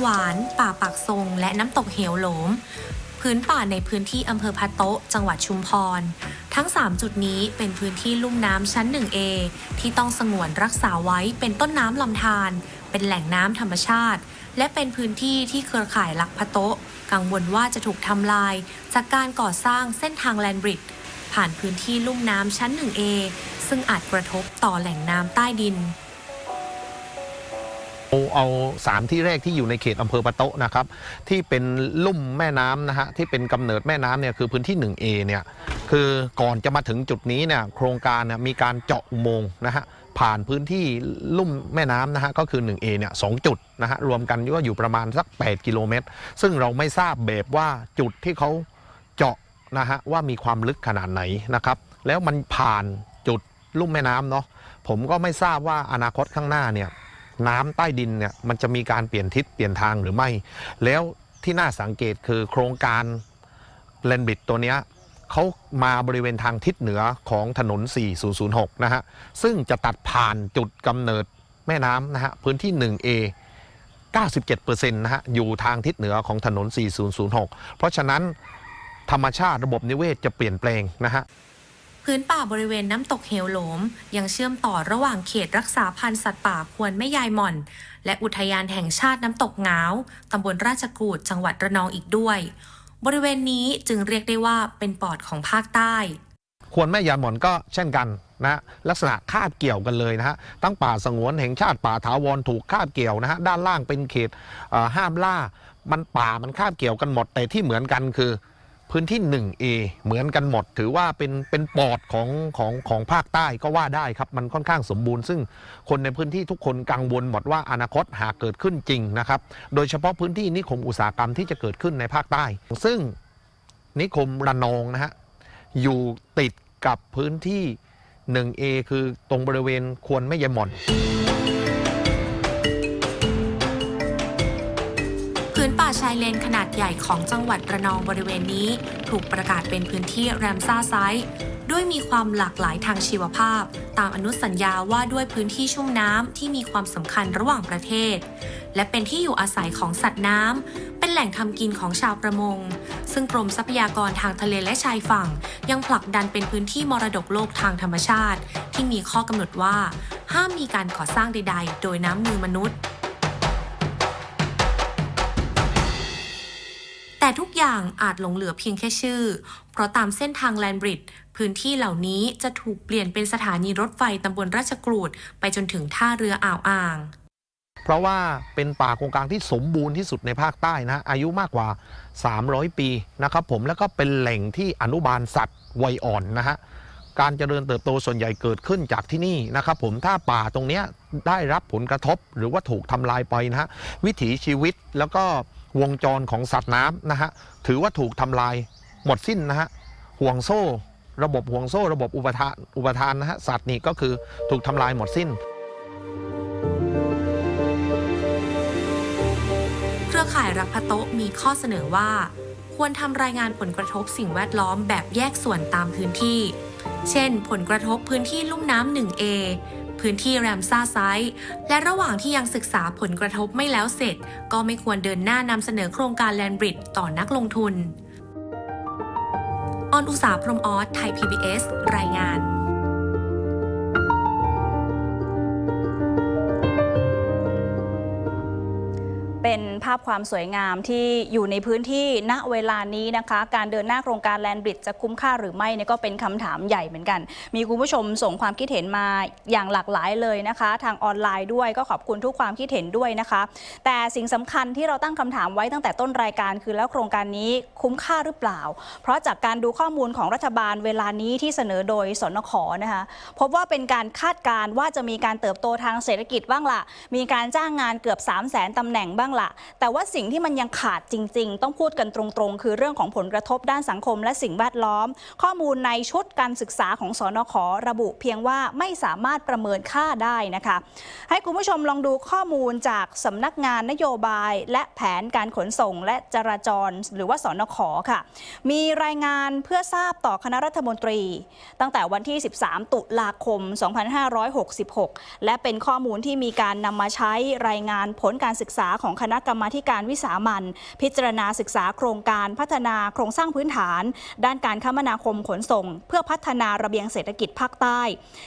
หวาน ป่าปักทรง และน้ำตกเหวโหลม พื้นป่าในพื้นที่อำเภอพะโต๊ะ จังหวัดชุมพร ทั้ง 3 จุดนี้เป็นพื้นที่ลุ่มน้ำชั้น 1A ที่ต้องสงวนรักษาไว้เป็นต้นน้ำลำธารเป็นแหล่งน้ำธรรมชาติ และเป็นพื้นที่ที่เครือข่ายลักพะโต๊ะ กังวลว่าจะถูกทำลาย จากการก่อสร้างเส้นทางแลนบริดจ์ผ่านพื้นที่ลุ่มน้ำชั้น 1A ซึ่งอาจกระทบต่อแหล่งน้ำใต้ดิน เอาเอาสามที่แรกที่อยู่ในเขตอำเภอปะโตะนะครับที่เป็นลุ่มแม่น้ำนะฮะที่เป็นกำเนิดแม่น้ำเนี่ยคือพื้นที่ 1A เนี่ยคือก่อนจะมาถึงจุดนี้เนี่ยโครงการมีการเจาะอุโมงค์นะฮะผ่านพื้นที่ลุ่มแม่น้ำนะฮะก็คือ 1A เนี่ยสองจุดนะฮะรวมกันก็อยู่ประมาณสัก 8 กิโลเมตร ซึ่งเราไม่ทราบแบบว่าจุดที่เขาเจาะนะฮะว่ามีความลึกขนาดไหนนะครับแล้วมันผ่านจุดลุ่มแม่น้ำเนาะผมก็ไม่ทราบว่าอนาคตข้างหน้าเนี่ย น้ำใต้ดินเนี่ยมันจะมีการเปลี่ยนทิศเปลี่ยนทางหรือไม่ แล้วที่น่าสังเกตคือโครงการเลนบิดตัวเนี้ยเขามาบริเวณทางทิศเหนือของถนน 4006 นะฮะ ซึ่งจะตัดผ่านจุดกำเนิดแม่น้ำนะฮะ พื้นที่ 1A 97%นะฮะ อยู่ทางทิศเหนือของถนน 4006 เพราะฉะนั้นธรรมชาติระบบนิเวศจะเปลี่ยนแปลงนะฮะ พื้นป่าบริเวณน้ำตกเหวโหลม ยังเชื่อมต่อระหว่างเขตรักษาพันธุ์สัตว์ป่าควรแม่ยายหม่อน และอุทยานแห่งชาติน้ำตกงาวตำบลราชกูดจังหวัดระนองอีกด้วย บริเวณนี้จึงเรียกได้ว่าเป็นปอดของภาคใต้ ควรแม่ยานหมอนก็เช่นกันนะลักษณะคาบเกี่ยวกันเลยนะฮะตั้งป่าสงวนแห่งชาติป่าถาวรถูกคาบเกี่ยวนะฮะด้านล่างเป็นเขตห้ามล่า มันป่ามันคาบเกี่ยวกันหมดแต่ที่เหมือนกันคือ พื้นที่ 1A เหมือนกันหมด ถือว่าเป็นเป็นปอดของของของภาคใต้ก็ว่าได้ครับ มันค่อนข้างสมบูรณ์ ซึ่งคนในพื้นที่ทุกคนกังวลหมดว่าอนาคตหากเกิดขึ้นจริงนะครับ โดยเฉพาะพื้นที่นิคมอุตสาหกรรมที่จะเกิดขึ้นในภาคใต้ ซึ่งนิคมระนองนะฮะอยู่ติดกับพื้นที่ 1A คือตรงบริเวณควรไม่ยายหม่อนาชายเลนขนาดใหญ่ของจังหวัดระนองบริเวณนี้ ถูกประกาศเป็นพื้นที่แรมซ่าไซต์ด้วยมีความหลากหลายทางชีวภาพ ตามอนุสัญญาว่าด้วยพื้นที่ชุ่มน้ำที่มีความสำคัญระหว่างประเทศ และเป็นที่อยู่อาศัยของสัตว์น้ำเป็นแหล่งทำกินของชาวประมง ซึ่งกรมทรัพยากรทางทะเลและชายฝั่ง ยังผลักดันเป็นพื้นที่มรดกโลกทางธรรมชาติ ที่มีข้อกำหนดว่า ห้ามมีการก่อสร้างใด ๆ โดยน้ำมือมนุษย์ ทุกอย่างอาจหลงเหลือเพียงแค่ชื่อ เพราะตามเส้นทางแลนบริดจ์พื้นที่เหล่านี้จะถูกเปลี่ยนเป็นสถานีรถไฟตำบลราชกรูด ไปจนถึงท่าเรืออ่าวอ่าง เพราะว่าเป็นป่าโครงการที่สมบูรณ์ที่สุดในภาคใต้นะ อายุมากกว่า 300 ปีนะครับผมแล้วก็เป็นแหล่งที่อนุบาลสัตว์วัยอ่อนนะฮะการเจริญเติบโตส่วนใหญ่เกิดขึ้นจากที่นี่นะครับผมถ้าป่าตรงนี้ได้รับผลกระทบหรือว่าถูกทำลายไปนะฮะวิถีชีวิตแล้วก็ วงจรของสัตว์น้ำนะฮะถือว่าถูกทำลายหมดสิ้นนะฮะห่วงโซ่ ระบบห่วงโซ่ ระบบอุปทานอุปทานนะฮะสัตว์นี่ก็คือถูกทำลายหมดสิ้น เครือข่ายรักพะโต๊ะมีข้อเสนอว่า ควรทำรายงานผลกระทบสิ่งแวดล้อมแบบแยกส่วนตามพื้นที่ เช่น ผลกระทบพื้นที่ลุ่มน้ำ 1A พื้นที่แรมซ่าไซต์และระหว่างที่ยังศึกษาผลกระทบไม่แล้วเสร็จ ก็ไม่ควรเดินหน้านำเสนอโครงการแลนบริดต่อนักลงทุน ออนอุตสาหพรมออสไทย PBS รายงาน เป็นภาพความสวยงามที่อยู่ในพื้นที่ณเวลานี้นะคะ การเดินหน้าโครงการแลนบริดจะคุ้มค่าหรือไม่เนี่ยก็เป็นคำถามใหญ่เหมือนกัน มีคุณผู้ชมส่งความคิดเห็นมาอย่างหลากหลายเลยนะคะ ทางออนไลน์ด้วยก็ขอบคุณทุกความคิดเห็นด้วยนะคะ แต่สิ่งสำคัญที่เราตั้งคำถามไว้ตั้งแต่ต้นรายการคือแล้วโครงการนี้คุ้มค่าหรือเปล่า เพราะจากการดูข้อมูลของรัฐบาลเวลานี้ที่เสนอโดยสนขนะคะพบว่าเป็นการคาดการณ์ว่าจะมีการเติบโตทางเศรษฐกิจบ้างละมีการจ้างงานเกือบ 3 0 0แสนตำแหน่งบ้างละแต่ว่าสิ่งที่มันยังขาดจริง ๆ ต้องพูดกันตรงๆ คือเรื่องของผลกระทบด้านสังคมและสิ่งแวดล้อม ข้อมูลในชุดการศึกษาของสนขระบุเพียงว่าไม่สามารถประเมินค่าได้นะคะ ให้คุณผู้ชมลองดูข้อมูลจากสำนักงานนโยบาย และแผนการขนส่งและจราจร หรือว่าสนขค่ะ มีรายงานเพื่อทราบต่อคณะรัฐมนตรี ตั้งแต่วันที่ 13 ตุลาคม 2566 และเป็นข้อมูลที่มีการนำมาใช้รายงานผลการศึกษาของคณะกรรมาการวิสามันพิจารณาศึกษาโครงการพัฒนาโครงสร้างพื้นฐาน ด้านการคมนาคมขนส่ง เพื่อพัฒนาระเบียงเศรษฐกิจภาคใต้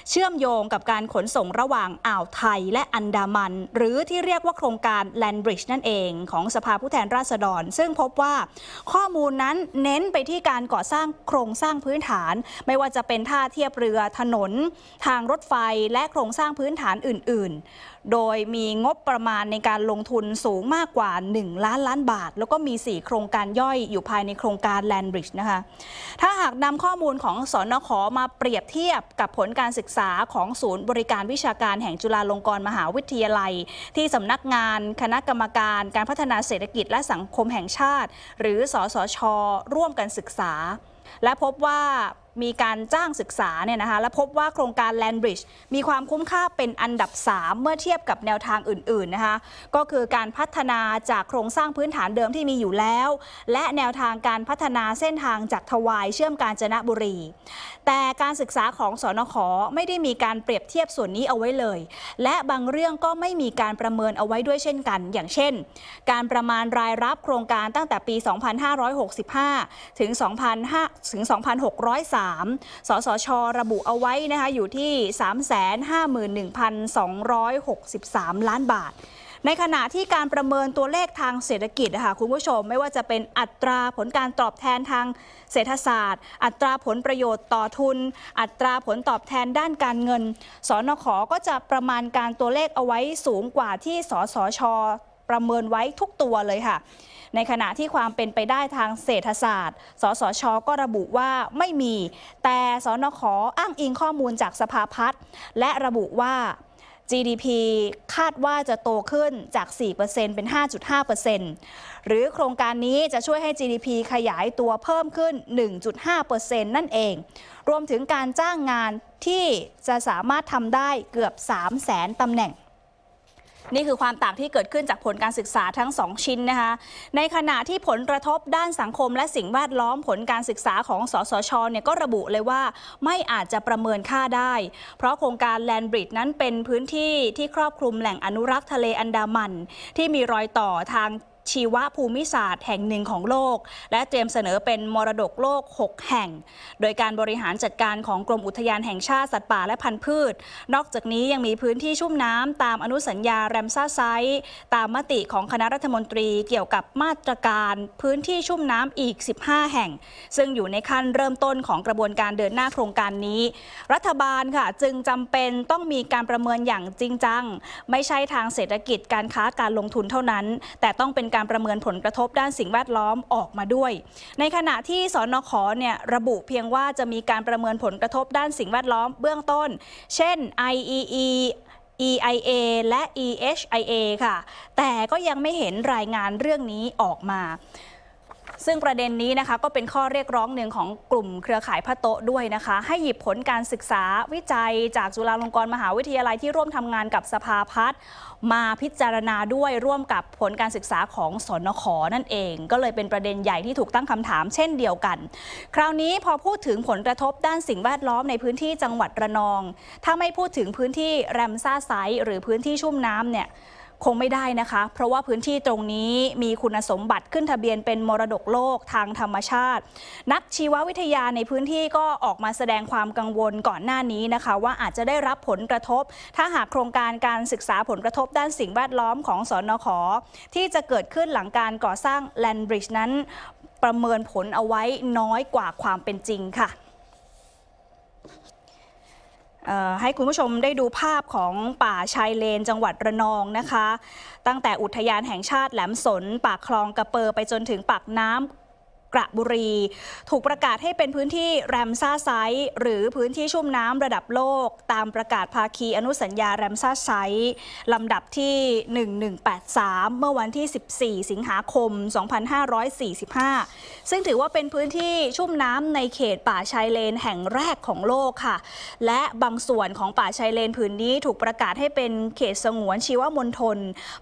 เชื่อมโยงกับการขนส่งระหว่างอ่าวไทยและอันดามัน หรือที่เรียกว่าโครงการ Land Bridge นั่นเองของสภาผู้แทนราษฎร ซึ่งพบว่าข้อมูลนั้นเน้นไปที่การก่อสร้างโครงสร้างพื้นฐาน ไม่ว่าจะเป็นท่าเทียบเรือถนน ทางรถไฟและโครงสร้างพื้นฐานอื่น ๆ โดยมีงบประมาณในการลงทุนสูงมากกว่า 1 ล้านล้านบาท แล้วก็มี 4 โครงการย่อยอยู่ภายในโครงการ Land Bridge นะคะ ถ้าหากนำข้อมูลของสอนขมาเปรียบเทียบกับผลการศึกษาของศูนย์บริการวิชาการแห่งจุฬาลงกรณ์มหาวิทยาลัย ที่สำนักงานคณะกรรมการการพัฒนาเศรษฐกิจและสังคมแห่งชาติ หรือสสช ร่วมกันศึกษา และพบว่า มีการจ้างศึกษาเนี่ยนะคะและพบว่าโครงการ Land Bridge มีความคุ้มค่าเป็นอันดับ 3 เมื่อเทียบกับแนวทางอื่นๆนะคะก็คือการพัฒนาจากโครงสร้างพื้นฐานเดิมที่มีอยู่แล้ว และแนวทางการพัฒนาเส้นทางจากทวายเชื่อมกาญจนบุรี แต่การศึกษาของสอนขไม่ได้มีการเปรียบเทียบส่วนนี้เอาไว้เลย และบางเรื่องก็ไม่มีการประเมินเอาไว้ด้วยเช่นกัน อย่างเช่น การประมาณรายรับโครงการตั้งแต่ปี 2565 ถึง 2005ถึง 2603 สสช ระบุเอาไว้นะคะอยู่ที่ 351,263 ล้านบาท ในขณะที่การประเมินตัวเลขทางเศรษฐกิจนะคะคุณผู้ชมไม่ว่าจะเป็นอัตราผลการตอบแทนทางเศรษฐศาสตร์ อัตราผลประโยชน์ต่อทุน อัตราผลตอบแทนด้านการเงิน สนขก็จะประมาณการตัวเลขเอาไว้สูงกว่าที่สสช ประเมินไว้ทุกตัวเลยค่ะในขณะที่ความเป็นไปได้ทางเศรษฐศาสตร์ สสช ก็ระบุว่าไม่มี แต่สนขอ้างอิงข้อมูลจากสภาพัฒน์และระบุว่า GDP คาดว่าจะโตขึ้นจาก 4%เป็น 5.5%หรือโครงการนี้จะช่วยให้ GDP ขยายตัวเพิ่มขึ้น 1.5%นั่นเอง รวมถึงการจ้างงานที่จะสามารถทำได้เกือบ 3 0 0แสนตำแหน่ง นี่คือความต่างที่เกิดขึ้นจากผลการศึกษาทั้ง 2 ชิ้นนะคะ ในขณะที่ผลกระทบด้านสังคมและสิ่งแวดล้อมผลการศึกษาของสสชเนี่ยก็ระบุเลยว่าไม่อาจจะประเมินค่าได้ เพราะโครงการแลนบริดต์นั้นเป็นพื้นที่ที่ครอบคลุมแหล่งอนุรักษ์ทะเลอันดามัน ที่มีรอยต่อทาง ชีวภูมิศาสตร์แห่งหนึ่งของโลก และเตรียมเสนอเป็นมรดกโลก 6 แห่ง โดยการบริหารจัดการของกรมอุทยานแห่งชาติสัตว์ป่าและพันธุ์พืช นอกจากนี้ยังมีพื้นที่ชุ่มน้ำตามอนุสัญญาแรมซ่าไซต์ตามมติของคณะรัฐมนตรีเกี่ยวกับมาตรการพื้นที่ชุ่มน้ำอีก 15 แห่ง ซึ่งอยู่ในขั้นเริ่มต้นของกระบวนการเดินหน้าโครงการนี้ รัฐบาลค่ะจึงจำเป็นต้องมีการประเมินอย่างจริงจัง ไม่ใช่ทางเศรษฐกิจการค้าการลงทุนเท่านั้น แต่ต้องเป็นการประเมินผลกระทบด้านสิ่งแวดล้อมออกมาด้วย ในขณะที่สนขเนี่ยระบุเพียงว่าจะมีการประเมินผลกระทบด้านสิ่งแวดล้อมเบื้องต้น เช่น IEE EIA และ EHIA ค่ะ แต่ก็ยังไม่เห็นรายงานเรื่องนี้ออกมา ซึ่งประเด็นนี้นะคะก็เป็นข้อเรียกร้องหนึ่งของกลุ่มเครือข่ายพระโต๊ะด้วยนะคะ ให้หยิบผลการศึกษาวิจัยจากจุฬาลงกรณ์มหาวิทยาลัยที่ร่วมทำงานกับสภาพัฒน์มาพิจารณาด้วยร่วมกับผลการศึกษาของสนขนั่นเอง ก็เลยเป็นประเด็นใหญ่ที่ถูกตั้งคำถามเช่นเดียวกัน คราวนี้พอพูดถึงผลกระทบด้านสิ่งแวดล้อมในพื้นที่จังหวัดระนอง ถ้าไม่พูดถึงพื้นที่แรมซ่าไซหรือพื้นที่ชุ่มน้ำเนี่ย คงไม่ได้นะคะ เพราะว่าพื้นที่ตรงนี้มีคุณสมบัติขึ้นทะเบียนเป็นมรดกโลกทางธรรมชาติ นักชีววิทยาในพื้นที่ก็ออกมาแสดงความกังวลก่อนหน้านี้นะคะ ว่าอาจจะได้รับผลกระทบ ถ้าหากโครงการการศึกษาผลกระทบด้านสิ่งแวดล้อมของสอนขที่จะเกิดขึ้นหลังการก่อสร้างแลนบริดจ์นั้น ประเมินผลเอาไว้น้อยกว่าความเป็นจริงค่ะ ให้คุณผู้ชมได้ดูภาพของป่าชายเลนจังหวัดระนองนะคะ ตั้งแต่อุทยานแห่งชาติแหลมสนปากคลองกระเปอไปจนถึงปากน้ำ กระบุรี ถูกประกาศให้เป็นพื้นที่แรมซ่าไซต์หรือพื้นที่ชุ่มน้ำระดับโลก ตามประกาศภาคีอนุสัญญาแรมซ่าไซต์ลำดับที่ 1183 เมื่อวันที่ 14 สิงหาคม 2545 ซึ่งถือว่าเป็นพื้นที่ชุ่มน้ำในเขตป่าชายเลนแห่งแรกของโลกค่ะ และบางส่วนของป่าชายเลนผืนนี้ถูกประกาศให้เป็นเขตสงวนชีวมณฑล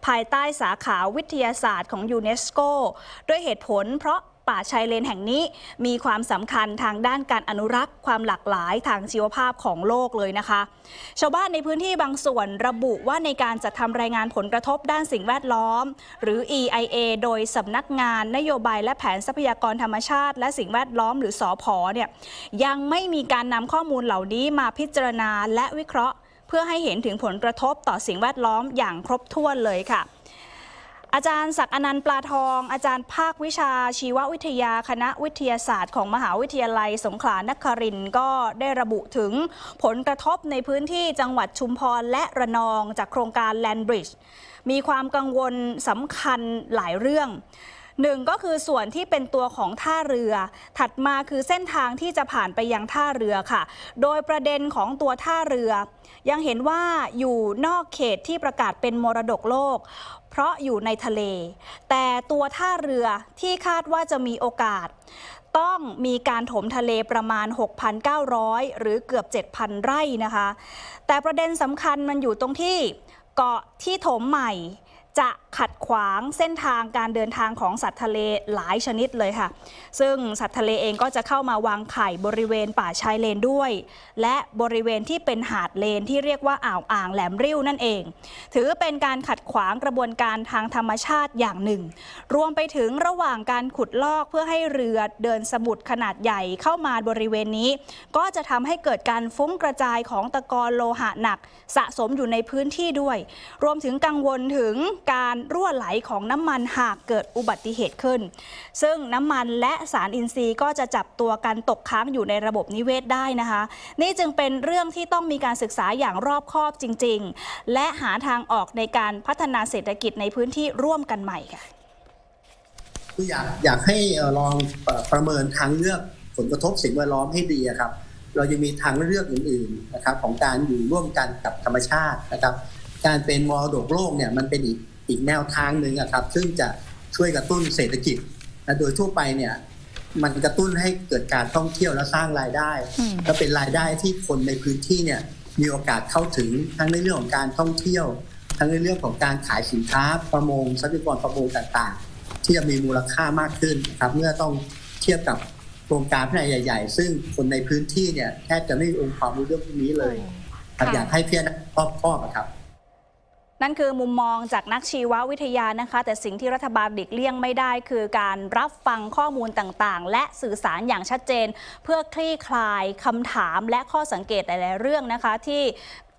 ภายใต้สาขาวิทยาศาสตร์ของยูเนสโกด้วยเหตุผลเพราะ ป่าชายเลนแห่งนี้ มีความสำคัญทางด้านการอนุรักษ์ ความหลากหลายทางชีวภาพของโลกเลยนะคะ ชาวบ้านในพื้นที่บางส่วนระบุว่าในการจัดทำรายงานผลกระทบด้านสิ่งแวดล้อม หรือ EIA โดยสำนักงานนโยบายและแผนทรัพยากรธรรมชาติ และสิ่งแวดล้อมหรือสอพอเนี่ยยังไม่มีการนำข้อมูลเหล่านี้มาพิจารณาและวิเคราะห์ เพื่อให้เห็นถึงผลกระทบต่อสิ่งแวดล้อมอย่างครบถ้วนเลยค่ะ อาจารย์ศักดิ์อนันต์ปลาทอง อาจารย์ภาควิชาชีววิทยาคณะวิทยาศาสตร์ของมหาวิทยาลัยสงขลานครินทร์ก็ได้ระบุถึงผลกระทบในพื้นที่จังหวัดชุมพรและระนองจากโครงการแลนบริดจ์มีความกังวลสำคัญหลายเรื่อง หนึ่งก็คือส่วนที่เป็นตัวของท่าเรือ ถัดมาคือเส้นทางที่จะผ่านไปยังท่าเรือค่ะ โดยประเด็นของตัวท่าเรือ ยังเห็นว่าอยู่นอกเขตที่ประกาศเป็นมรดกโลก เพราะอยู่ในทะเล แต่ตัวท่าเรือที่คาดว่าจะมีโอกาสต้องมีการถมทะเลประมาณ 6,900 หรือเกือบ 7,000 ไร่นะคะ แต่ประเด็นสำคัญมันอยู่ตรงที่เกาะที่ถมใหม่ จะ ขัดขวางเส้นทางการเดินทางของสัตว์ทะเลหลายชนิดเลยค่ะ ซึ่งสัตว์ทะเลเองก็จะเข้ามาวางไข่บริเวณป่าชายเลนด้วย และบริเวณที่เป็นหาดเลนที่เรียกว่าอ่าวอ่างแหลมริ้วนั่นเอง ถือเป็นการขัดขวางกระบวนการทางธรรมชาติอย่างหนึ่ง รวมไปถึงระหว่างการขุดลอกเพื่อให้เรือเดินสมุทรขนาดใหญ่เข้ามาบริเวณนี้ ก็จะทำให้เกิดการฟุ้งกระจายของตะกอนโลหะหนัก สะสมอยู่ในพื้นที่ด้วย รวมถึงกังวลถึงการรั่วไหลของน้ำมันหากเกิดอุบัติเหตุขึ้น ซึ่งน้ำมันและสารอินทรีย์ก็จะจับตัวกันตกค้างอยู่ในระบบนิเวศได้นะคะ นี่จึงเป็นเรื่องที่ต้องมีการศึกษาอย่างรอบคอบจริง ๆ และหาทางออกในการพัฒนาเศรษฐกิจในพื้นที่ร่วมกันใหม่ค่ะคืออยากอยากให้ลองประเมินทางเลือกผลกระทบสิ่งแวดล้อมให้ดีครับ เราจะมีทางเลือกอื่นๆนะครับของการอยู่ร่วมกันกับธรรมชาตินะครับ การเป็นมรดกโลกเนี่ยมันเป็นอีก อีกแนวทางหนึ่งอะครับ ซึ่งจะช่วยกระตุ้นเศรษฐกิจและโดยทั่วไปเนี่ยมันกระตุ้นให้เกิดการท่องเที่ยวและสร้างรายได้อืมและเป็นรายได้ที่คนในพื้นที่เนี่ยมีโอกาสเข้าถึงทั้งในเรื่องของการท่องเที่ยว ทั้งในเรื่องของการขายสินค้าประมงทรัพยากรประมงต่างๆ ที่จะมีมูลค่ามากขึ้นนะครับเมื่อต้องเทียบกับโครงการพัฒนาใหญ่ ๆ ซึ่งคนในพื้นที่เนี่ยแทบจะไม่มีองค์ความรู้เรื่องพวกนี้เลยครับค่ะอยากให้พี่นะรอบคอบอะครับ นั่นคือมุมมองจากนักชีววิทยานะคะ แต่สิ่งที่รัฐบาลหลีกเลี่ยงไม่ได้ คือการรับฟังข้อมูลต่างๆ และสื่อสารอย่างชัดเจน เพื่อคลี่คลายคำถามและข้อสังเกตหลายๆเรื่องนะคะที่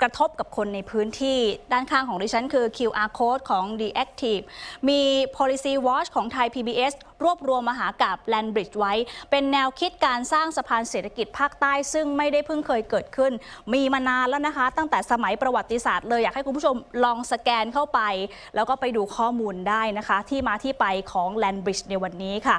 กระทบกับคนในพื้นที่ด้านข้างของดิฉันคือ QR code ของ The Active มี policy watch ของไทย PBS รวบรวมมหากาบ Land Bridge ไว้ เป็นแนวคิดการสร้างสะพานเศรษฐกิจภาคใต้ ซึ่งไม่ได้เพิ่งเคยเกิดขึ้น มีมานานแล้วนะคะ ตั้งแต่สมัยประวัติศาสตร์เลย อยากให้คุณผู้ชมลองสแกนเข้าไป แล้วก็ไปดูข้อมูลได้นะคะ ที่มาที่ไปของ Land Bridge ในวันนี้ค่ะ